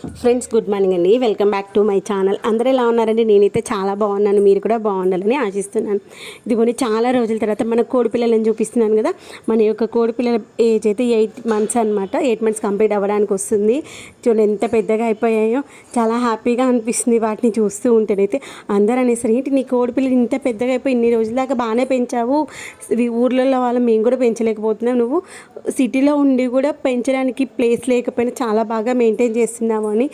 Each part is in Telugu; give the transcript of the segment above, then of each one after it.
ఫ్రెండ్స్ గుడ్ మార్నింగ్ అండి. Welcome back to my channel అందరూ ఎలా ఉన్నారండి? నేనైతే చాలా బాగున్నాను. మీరు కూడా బాగుండాలని ఆశిస్తున్నాను. ఇదిగోని చాలా రోజుల తర్వాత మన కోడిపిల్లలని చూపిస్తున్నాను కదా. మన యొక్క కోడి పిల్లల ఏజ్ అయితే ఎయిట్ మంత్స్ అనమాట ఎయిట్ మంత్స్ కంప్లీట్ అవ్వడానికి వస్తుంది. చూడండి ఎంత పెద్దగా అయిపోయాయో. చాలా హ్యాపీగా అనిపిస్తుంది వాటిని చూస్తూ ఉంటేనైతే. అందరూ అనేసరి ఏంటి నీ కోడి పిల్లలు ఇంత పెద్దగా అయిపోయి ఇన్ని రోజుల దాకా బాగానే పెంచావు? ఊర్లలో వాళ్ళు మేము కూడా పెంచలేకపోతున్నాం. నువ్వు సిటీలో ఉండి కూడా పెంచడానికి ప్లేస్ లేకపోయినా చాలా బాగా మెయింటైన్ చేస్తున్నావు అని.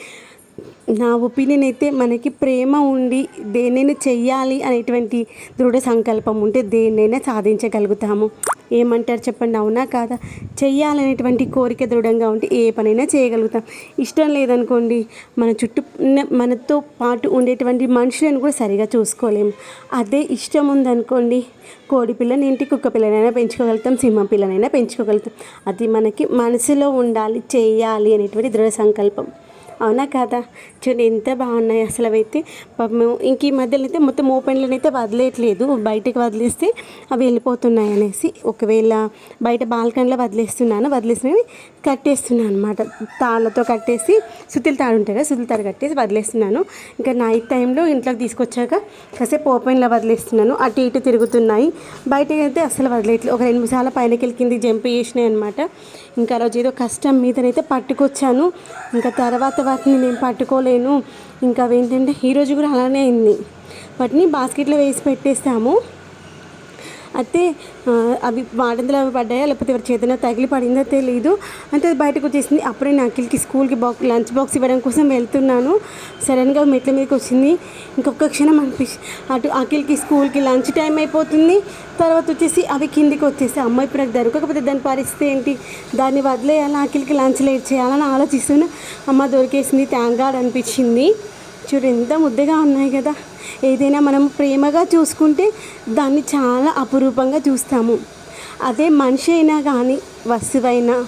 నా ఒపీనియన్ అయితే మనకి ప్రేమ ఉండి దేన్నైనా చెయ్యాలి అనేటువంటి దృఢ సంకల్పం ఉంటే దేన్నైనా సాధించగలుగుతాము. ఏమంటారు చెప్పండి? అవునా కాదా? చెయ్యాలనేటువంటి కోరిక దృఢంగా ఉంటే ఏ పనైనా చేయగలుగుతాం. ఇష్టం లేదనుకోండి మన చుట్టూ ఉన్న- మనతో పాటు ఉండేటువంటి మనుషులను కూడా సరిగా చూసుకోలేము. అదే ఇష్టం ఉందనుకోండి కోడి పిల్లని ఇంటి కుక్క పిల్లనైనా పెంచుకోగలుగుతాం సింహం పిల్లనైనా పెంచుకోగలుగుతాం. అది మనకి మనసులో ఉండాలి చేయాలి అనేటువంటి దృఢ సంకల్పం. అవునా కాదా? చూడండి ఎంత బాగున్నాయి అసలు అవైతే మేము ఇంక ఈ మధ్యలో అయితే మొత్తం ఓపెన్లో అయితే వదిలేయట్లేదు. బయటకు వదిలేస్తే అవి వెళ్ళిపోతున్నాయి అనేసి ఒకవేళ బయట బాల్కనీలో వదిలేస్తున్నాను వదిలేసినవి కట్టేస్తున్నాను అనమాట తాళ్ళతో కట్టేసి సుత్తిల తాడు ఉంటాయి కదా సుత్తిల తాడు కట్టేసి వదిలేస్తున్నాను. ఇంకా నైట్ టైంలో ఇంట్లోకి తీసుకొచ్చాక కాసేపు ఓపెన్లో వదిలేస్తున్నాను. అటు ఇటు తిరుగుతున్నాయి. బయటకి అయితే అసలు వదిలేయట్లేదు ఒక రెండు సార్లు పైనకి వెళ్ళి కిందికి జంప్ చేసినాయి అనమాట ఇంకా రోజు ఏదో కష్టం మీదనైతే పట్టుకొచ్చాను. ఇంకా తర్వాత వాటిని నేను పట్టుకోలేను. ఇంకా ఏంటంటే ఈరోజు కూడా అలానే అయింది. వాటిని బాస్కెట్లో వేసి పెట్టేస్తాము. అయితే అవి వాడంతలో అవి పడ్డాయా? లేకపోతే ఎవరి చేతన తగిలి పడిందో తెలీదు. అంటే అది బయటకు వచ్చేసింది. అప్పుడే నేను అఖిల్కి స్కూల్కి బాక్స్ లంచ్ బాక్స్ ఇవ్వడం కోసం వెళ్తున్నాను. సడన్గా మెట్ల మీదకి వచ్చింది. ఇంకొక క్షణం అనిపించి అటు అఖిల్కి స్కూల్కి లంచ్ టైం అయిపోతుంది. తర్వాత వచ్చేసి అవి కిందికి వచ్చేసి అమ్మ ఇప్పుడు నాకు దొరకకపోతే దాని పరిస్థితి ఏంటి? దాన్ని వదిలేయాలా? అఖిల్కి లంచ్ లేట్ చేయాలని ఆలోచిస్తున్నా అమ్మ దొరికేసింది. థ్యాంక్ గాడ్ అనిపించింది చూడు ఎంత ముద్దగా ఉన్నాయి కదా. ఏదైనా మనం ప్రేమగా చూసుకుంటే దాన్ని చాలా అపురూపంగా చూస్తాము. అదే మనిషి అయినా కానీ వస్తువైనా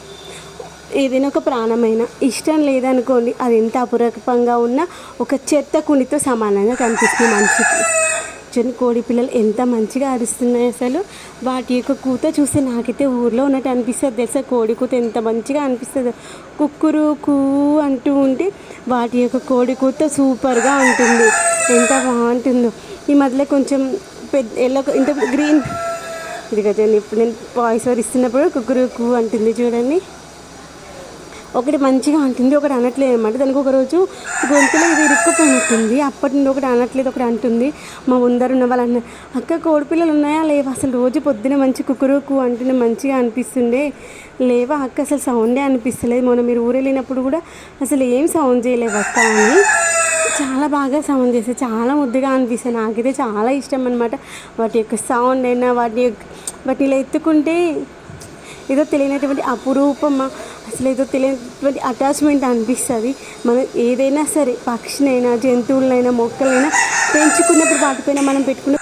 ఏదైనా ఒక ప్రాణమైన ఇష్టం లేదనుకోండి అది ఎంత అపురూపంగా ఉన్నా ఒక చెత్త కుండితో సమానంగా కనిపిస్తుంది మనిషికి. కూర్చొని కోడి పిల్లలు ఎంత మంచిగా అరుస్తున్నాయి అసలు. వాటి యొక్క కూత చూస్తే నాకైతే ఊర్లో ఉన్నట్టు అనిపిస్తుంది తెలుసా. కోడి కూత ఎంత మంచిగా అనిపిస్తుంది. కుక్కురు కూ అంటూ ఉంటే వాటి యొక్క కోడి కూత సూపర్గా ఉంటుంది. ఎంత బాగుంటుందో. ఈ మధ్యలో కొంచెం పెద్ద ఎల్లో ఇంత గ్రీన్. ఇది కదండి ఇప్పుడు నేను వాయిస్ ఓవర్ ఇస్తున్నప్పుడు కుక్కురు కూ అంటుంది చూడండి. ఒకటి మంచిగా అంటుంది ఒకటి అనట్లేదు అనమాట దానికి ఒక రోజు గొంతులో ఇది ఇరుక్కుపోయినట్టుంది. అప్పటి నుండి ఒకటి అనట్లేదు ఒకటి అంటుంది. మా ముందర ఉన్న వాళ్ళు అన్న అక్క కోడిపిల్లలు ఉన్నాయా? లేవా? అసలు రోజు పొద్దున మంచి కుకురుకు అంటూనే మంచిగా అనిపిస్తుండే. లేవా అక్క అసలు సౌండే అనిపిస్తలేదు. మొన్న మీరు ఊరెళ్ళినప్పుడు వెళ్ళినప్పుడు కూడా అసలు ఏం సౌండ్ చేయలేవు అక్క అని చాలా బాగా సౌండ్ చేస్తాయి చాలా ముద్దుగా అనిపిస్తాయి నాకైతే చాలా ఇష్టం అనమాట వాటి యొక్క సౌండ్ అయినా వాటి యొక్క వాటిని ఇలా ఎత్తుకుంటే ఏదో తెలియనటువంటి అపురూపమా అసలు ఏదో తెలియనటువంటి అటాచ్మెంట్ అనిపిస్తుంది. మనం ఏదైనా సరే పక్షినైనా జంతువులైనా మొక్కలైనా పెంచుకున్నప్పుడు వాటిపైన మనం పెట్టుకున్న